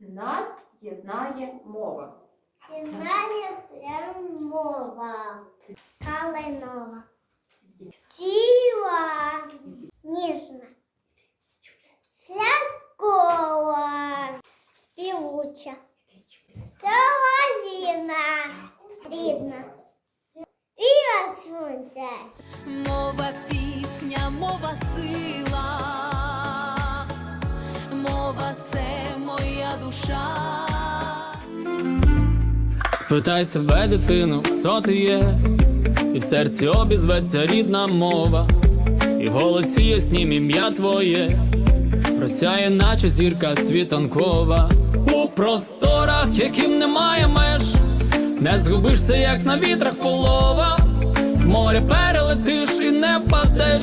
Нас єднає мова. Знає прям мова. Калинова. Ціла. Ніжна. Святкова. Співуча. Соловіна. Рідна. Іра сонця. Мова пісня, мова сила, Спитай себе, дитину, хто ти є, і в серці обізветься рідна мова, і в голосі яснім ім'я твоє, просяє, наче зірка світанкова, у просторах, яким немає меж, не згубишся, як на вітрах полова, море перелетиш і не впадеш,